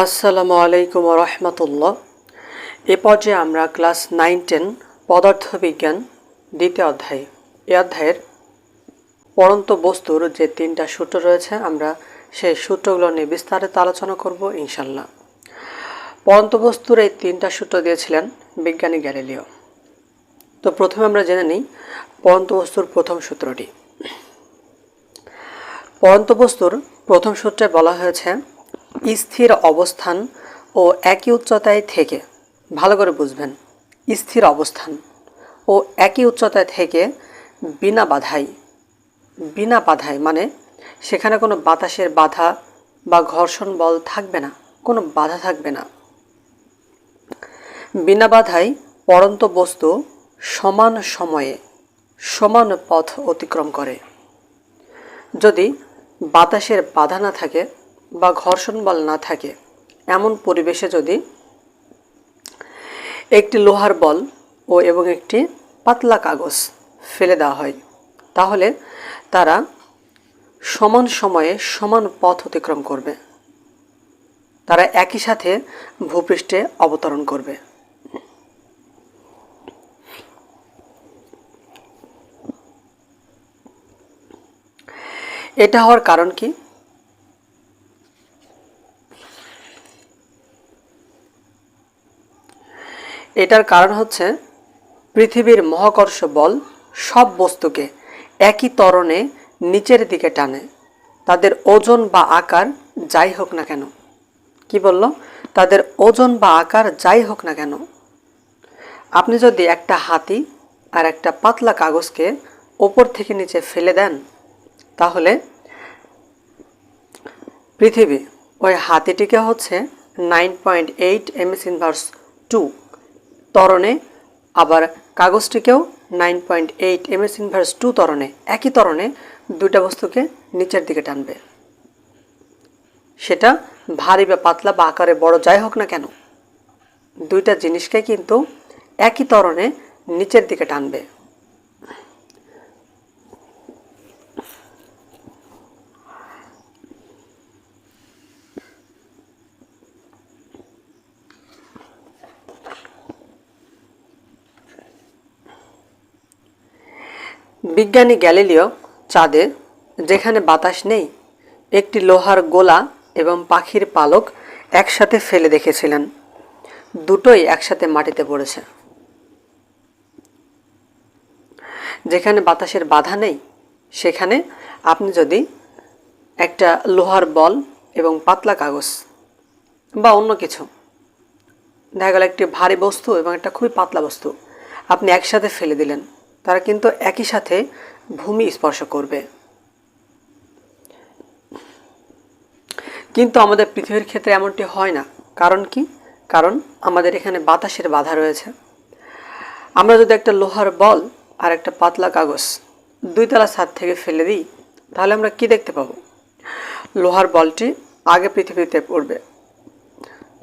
আসসালামু আলাইকুম রহমতুল্লাহ। এ পর্যায়ে আমরা ক্লাস নাইন টেন পদার্থবিজ্ঞান দ্বিতীয় অধ্যায়। এ অধ্যায়ের পরন্ত বস্তুর যে তিনটা সূত্র রয়েছে, আমরা সেই সূত্রগুলো নিয়ে বিস্তারিত আলোচনা করব ইনশাল্লাহ পরন্ত বস্তুর এই তিনটা সূত্র দিয়েছিলেন বিজ্ঞানী গ্যালিলিও। তো প্রথমে আমরা জেনে নিই পরন্ত বস্তুর প্রথম সূত্রটি। পরন্ত বস্তুর প্রথম সূত্রে বলা হয়েছে স্থির অবস্থান ও একই উচ্চতায় থেকে, ভালো করে বুঝবেন, স্থির অবস্থান ও একই উচ্চতায় থেকে বিনা বাধাই বিনা বাধাই মানে সেখানে কোনো বাতাসের বাধা বা ঘর্ষণ বল থাকবে না, কোনো বাধা থাকবে না। বিনা বাধাই পরন্ত বস্তু সমান সময়ে সমান পথ অতিক্রম করে। যদি বাতাসের বাধা না থাকে বা ঘর্ষণ বল না থাকে, এমন পরিবেশে যদি একটি লোহার বল ও এবং একটি পাতলা কাগজ ফেলে দেওয়া হয়, তাহলে তারা সমান সময়ে সমান পথ অতিক্রম করবে। তারা একই সাথে ভূপৃষ্ঠে অবতরণ করবে। এটা হওয়ার কারণ কি? এটার কারণ হচ্ছে পৃথিবীর মহাকর্ষ বল সব বস্তুকে একই তরণে নিচের দিকে টানে। তাদের ওজন বা আকার যাই হোক না কেন। কি বলল? তাদের ওজন বা আকার যাই হোক না কেন। আপনি যদি একটা হাতি আর একটা পাতলা কাগজকে ওপর থেকে নিচে ফেলে দেন, তাহলে পৃথিবী, ওই হাতিটিকে হচ্ছে nine point eight MS inverse two ত্বরণে, আবার কাগজটিকেও nine point eight M S inverse two তরণে একই তরণে দুইটা বস্তুকে নিচের দিকে টানবে। সেটা ভারী বা পাতলা বা আকারে বড় যাই হোক না কেন, দুইটা জিনিসকে কিন্তু একই তরণে নিচের দিকে টানবে। বিজ্ঞানী গ্যালিলিও চাঁদে যেখানে বাতাস নেই, একটি লোহার গোলা এবং পাখির পালক একসাথে ফেলে দেখেছিলেন। দুটোই একসাথে মাটিতে পড়েছে। যেখানে বাতাসের বাধা নেই, সেখানে আপনি যদি একটা লোহার বল এবং পাতলা কাগজ বা অন্য কিছু, দেখা গেল একটি ভারী বস্তু এবং একটা খুবই পাতলা বস্তু, আপনি একসাথে ফেলে দিলেন। তারা কিন্তু একই সাথে ভূমি স্পর্শ করবে। কিন্তু আমাদের পৃথিবীর ক্ষেত্রে এমনটি হয় না। কারণ কি? কারণ আমাদের এখানে বাতাসের বাধা রয়েছে। আমরা যদি একটা লোহার বল আর একটা পাতলা কাগজ দুইতলা ছাদ থেকে ফেলে দিই, তাহলে আমরা কি দেখতে পাবো? লোহার বলটি আগে পৃথিবীতে পড়বে।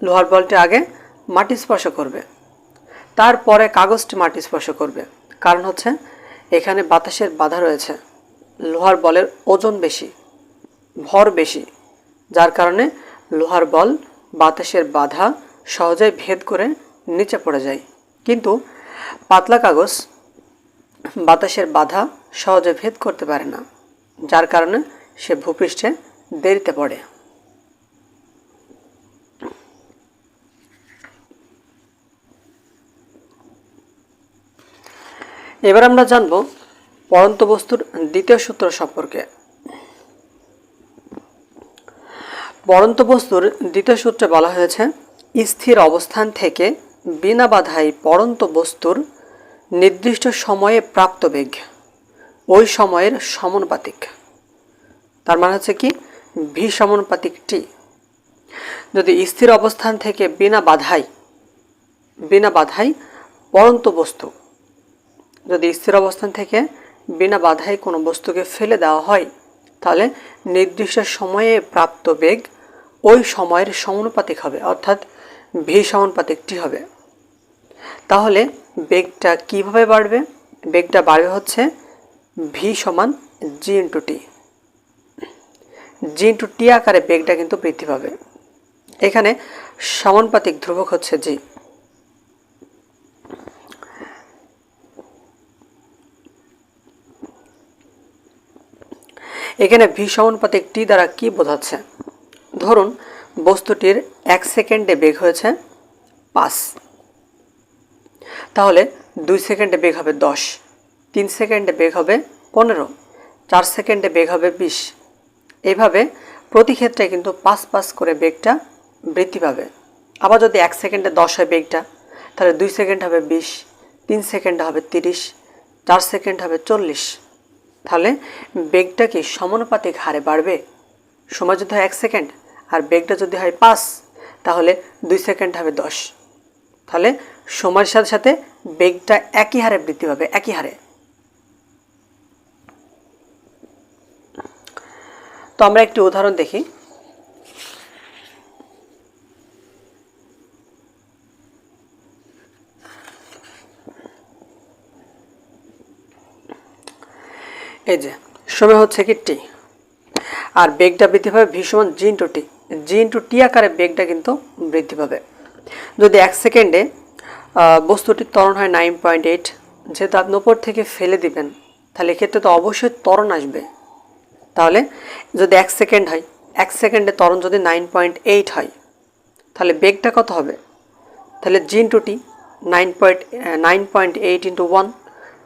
লোহার বলটি আগে মাটি স্পর্শ করবে। তারপরে কাগজটি মাটি স্পর্শ করবে। কারণ হচ্ছে, এখানে বাতাসের বাধা রয়েছে। লোহার বলের ওজন বেশি, ভর বেশি, যার কারণে লোহার বল বাতাসের বাধা সহজেই ভেদ করে নিচে পড়ে যায়। কিন্তু পাতলা কাগজ বাতাসের বাধা সহজে ভেদ করতে পারে না, যার কারণে সে ভূপৃষ্ঠে দেরিতে পড়ে। এবার আমরা জানব পরন্ত বস্তুর দ্বিতীয় সূত্র সম্পর্কে। পরন্ত বস্তুর দ্বিতীয় সূত্রে বলা হয়েছে, স্থির অবস্থান থেকে বিনা বাধাই পরন্ত বস্তুর নির্দিষ্ট সময়ে প্রাপ্ত বেগ, ওই সময়ের সমানুপাতিক। তার মানে হচ্ছে কি ভি সমানুপাতিক টি যদি স্থির অবস্থান থেকে বিনা বাধাই বিনা বাধাই পরন্ত বস্তু যদি স্থির অবস্থান থেকে বিনা বাধায় কোনো বস্তুকে ফেলে দেওয়া হয়, তাহলে নির্দিষ্ট সময়ে প্রাপ্ত বেগ ওই সময়ের সমানুপাতিক হবে, অর্থাৎ ভি সমানুপাতিকটি হবে। তাহলে বেগটা কীভাবে বাড়বে? বেগটা বাড়বে হচ্ছে ভি সমান জি ইন্টু টি জি ইন্টু টি আকারে বেগটা কিন্তু বৃদ্ধি পাবে। এখানে সমানুপাতিক ধ্রুবক হচ্ছে জি এখানে ভি সমানুপাতিক টি দ্বারা কি বোঝাচ্ছে? ধরুন, বস্তুটির এক সেকেন্ডে বেগ হয়েছে পাঁচ। তাহলে দুই সেকেন্ডে বেগ হবে দশ, তিন সেকেন্ডে বেগ হবে পনেরো, চার সেকেন্ডে বেগ হবে বিশ। এইভাবে প্রতি ক্ষেত্রে কিন্তু পাঁচ পাঁচ করে বেগটা বৃদ্ধি পাবে। আবার যদি এক সেকেন্ডে দশ হয় বেগটা, তাহলে দুই সেকেন্ড হবে বিশ, তিন সেকেন্ড হবে তিরিশ, চার সেকেন্ড হবে চল্লিশ। তাহলে বেগটা কি সমানুপাতিক হারে বাড়বে? সময় যদি হয় এক সেকেন্ড আর বেগটা যদি হয় পাঁচ, তাহলে দুই সেকেন্ড হবে দশ। তাহলে সময়ের সাথে সাথে বেগটা একই হারে বৃদ্ধি পাবে, একই হারে। তো আমরা একটি উদাহরণ দেখি। এই যে সময় হচ্ছে কি টি? আর বেগটা বৃদ্ধি পাবে ভি সমান জি ইন্টু টি। জি ইন্টু টি আকারে বেগটা কিন্তু বৃদ্ধি পাবে। যদি এক সেকেন্ডে আহ, বস্তুটির ত্বরণ হয় নাইন পয়েন্ট এইট যেহেতু আপনি ওপর থেকে ফেলে দিবেন তাহলে এক্ষেত্রে তো অবশ্যই ত্বরণ আসবে। তাহলে যদি এক সেকেন্ড হয় এক সেকেন্ডে ত্বরণ যদি নাইন পয়েন্ট এইট হয় তাহলে বেগটা কত হবে? তাহলে G into T nine point nine point eight into one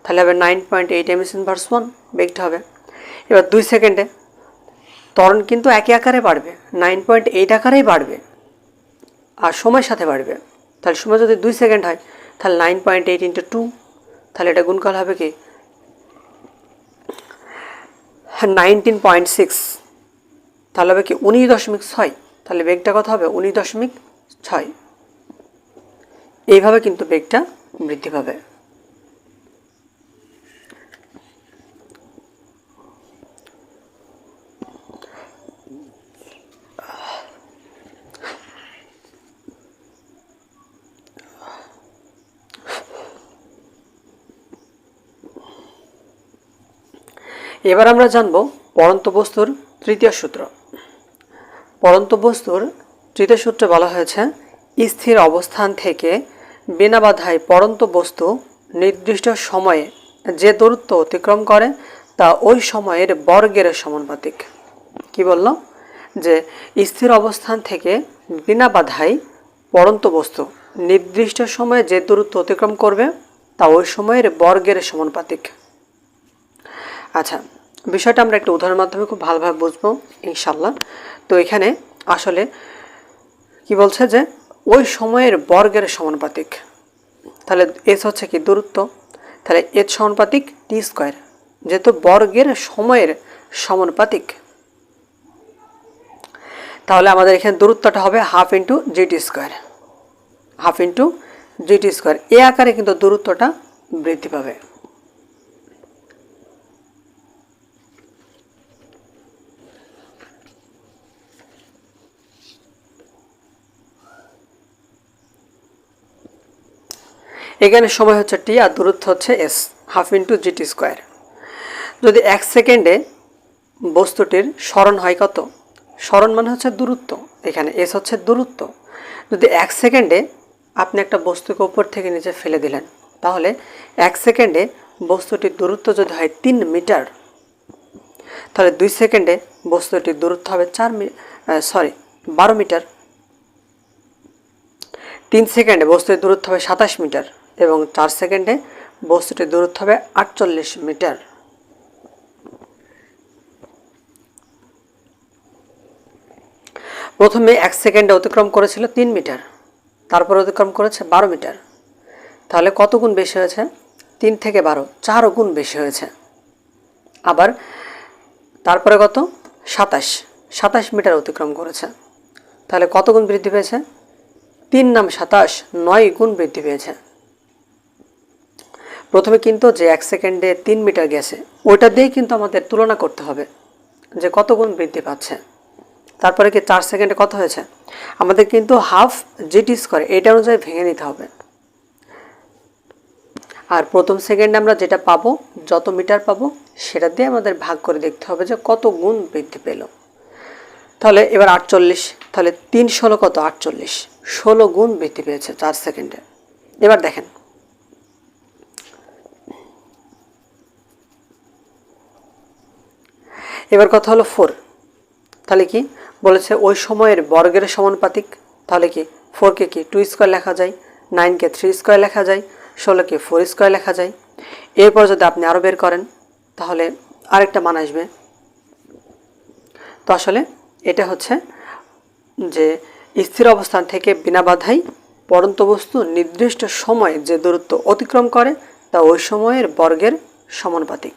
তাহলে হবে nine point eight M S inverse one বেগটা হবে। এবার দুই সেকেন্ডে ত্বরণ কিন্তু একই আকারে বাড়বে নাইন পয়েন্ট এইট আকারেই বাড়বে, আর সময়ের সাথে বাড়বে। তাহলে সময় যদি দুই সেকেন্ড হয়, তাহলে nine point eight into two তাহলে এটা গুণকাল হবে কি? নাইনটিন পয়েন্ট সিক্স তাহলে হবে কি উনিশ দশমিক ছয়, তাহলে বেগটা কত হবে? উনিশ দশমিক ছয়। এইভাবে কিন্তু বেগটা বৃদ্ধি পাবে। এবার আমরা জানব পরন্ত বস্তুর তৃতীয় সূত্র। পরন্ত বস্তুর তৃতীয় সূত্রে বলা হয়েছে, স্থির অবস্থান থেকে বিনা বাধায় পরন্ত বস্তু নির্দিষ্ট সময়ে যে দূরত্ব অতিক্রম করে, তা ওই সময়ের বর্গের সমানুপাতিক। কি বলল? যে স্থির অবস্থান থেকে বিনা বাধায় পরন্ত বস্তু নির্দিষ্ট সময়ে যে দূরত্ব অতিক্রম করবে, তা ওই সময়ের বর্গের সমানুপাতিক। আচ্ছা বিষয়টা আমরা একটা উদাহরণের মাধ্যমে খুব ভালোভাবে বুঝব ইনশাল্লাহ তো এখানে আসলে কি বলছে যে, ওই সময়ের বর্গের সমানুপাতিক। তাহলে এস হচ্ছে কি দূরত্ব? তাহলে এর সমানুপাতিক টি স্কোয়ার, যেহেতু বর্গের সময়ের সমানুপাতিক। তাহলে আমাদের এখানে দূরত্বটা হবে half into GT square. Half into GT square. এ আকারে কিন্তু দূরত্বটা বৃদ্ধি পাবে। এখানে সময় হচ্ছে টি আর দূরত্ব হচ্ছে S, half into GT square. যদি এক সেকেন্ডে বস্তুটির স্মরণ হয় কত? স্মরণ মানে হচ্ছে দূরত্ব। এখানে এস হচ্ছে দূরত্ব। যদি এক সেকেন্ডে আপনি একটা বস্তুকে উপর থেকে নিচে ফেলে দিলেন, তাহলে এক সেকেন্ডে বস্তুটির দূরত্ব যদি হয় তিন মিটার, তাহলে দুই সেকেন্ডে বস্তুটির দূরত্ব হবে চার মি সরি বারো মিটার। তিন সেকেন্ডে বস্তুটির দূরত্ব হবে সাতাশ মিটার। এবং চার সেকেন্ডে বস্তুটির দূরত্ব হবে আটচল্লিশ মিটার। প্রথমে এক সেকেন্ডে অতিক্রম করেছিল তিন মিটার, তারপর অতিক্রম করেছে বারো মিটার। তাহলে কত গুণ বেশি হয়েছে? তিন থেকে বারো চার গুণ বেশি হয়েছে। আবার তারপরে কত? সাতাশ সাতাশ মিটার অতিক্রম করেছে। তাহলে কত গুণ বৃদ্ধি পেয়েছে? তিন নাম সাতাশ, নয় গুণ বৃদ্ধি পেয়েছে। প্রথমে কিন্তু যে এক সেকেন্ডে তিন মিটার গেছে, ওইটা দিয়েই কিন্তু আমাদের তুলনা করতে হবে যে কত গুণ বৃদ্ধি পাচ্ছে। তারপরে কি চার সেকেন্ডে কত হয়েছে? আমাদের কিন্তু হাফ জিটি স্কোয়ার এটা অনুযায়ী ভেঙে নিতে হবে। আর প্রথম সেকেন্ডে আমরা যেটা পাবো, যত মিটার পাবো, সেটা দিয়ে আমাদের ভাগ করে দেখতে হবে যে কত গুণ বৃদ্ধি পেল। তাহলে এবার আটচল্লিশ, তাহলে তিন ষোলো কত? আটচল্লিশ। ষোলো গুণ বৃদ্ধি পেয়েছে চার সেকেন্ডে। এবার দেখেন। এবার কথা হলো ফোর তাহলে কি? বলেছে ওই সময়ের বর্গের সমানুপাতিক। তাহলে কি? ফোরকে কি টু স্কোয়ার লেখা যায়। নাইনকে থ্রি স্কোয়ার লেখা যায়। ষোলোকে ফোর স্কোয়ার লেখা যায়। এরপর যদি আপনি আরও বের করেন, তাহলে আরেকটা মান আসবে। তো আসলে এটা হচ্ছে যে স্থির অবস্থান থেকে বিনা বাধাই পরন্ত বস্তু নির্দিষ্ট সময়ে যে দূরত্ব অতিক্রম করে, তা ওই সময়ের বর্গের সমানুপাতিক।